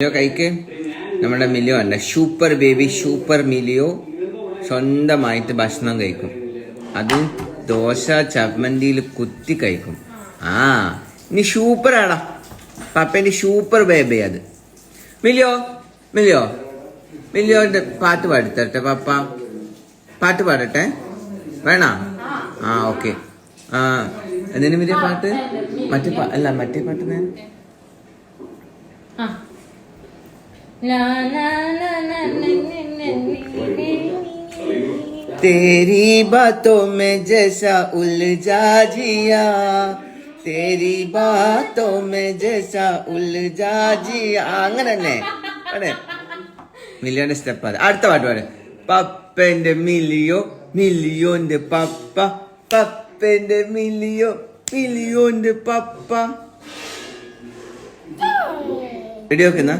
മിലിയോ കൈക്ക്? നമ്മുടെ മിലിയോ അല്ല. Super baby super Milio. സ്വന്തമായിട്ട് ഭക്ഷണം കഴിക്കും. അത് ദോശ ചമ്മന്തിയിൽ കുത്തി കഴിക്കും. ആ നീ സൂപ്പർ ആടാ പപ്പേന്റെ സൂപ്പർ ബേബി അത്. മിലിയോ മിലിയോ മില്ലിയോ പാട്ട് പാടിത്തരട്ടെ പപ്പ. പാട്ട് പാടട്ടെ. വേണ? ആ ഓക്കെ ആ എന്തിനു മിലിയ പാട്ട്? മറ്റേ അല്ല മറ്റേ പാട്ട് ഞാൻ तेरी बातों में जैसा उलझा जिया तेरी बातों में जैसा उलझा जिया അങ്ങനെ തന്നെ അതെ മില്ലിയോന്റെ സ്റ്റെപ്പ് അത് അടുത്ത പാട്ട് പാട് പപ്പന്റെ മില്ലിയോ മില്ലിയോന്റെ പപ്പ പപ്പന്റെ മില്ലിയോ മില്ലിയോന്റെ പപ്പ റെഡി വെക്കുന്ന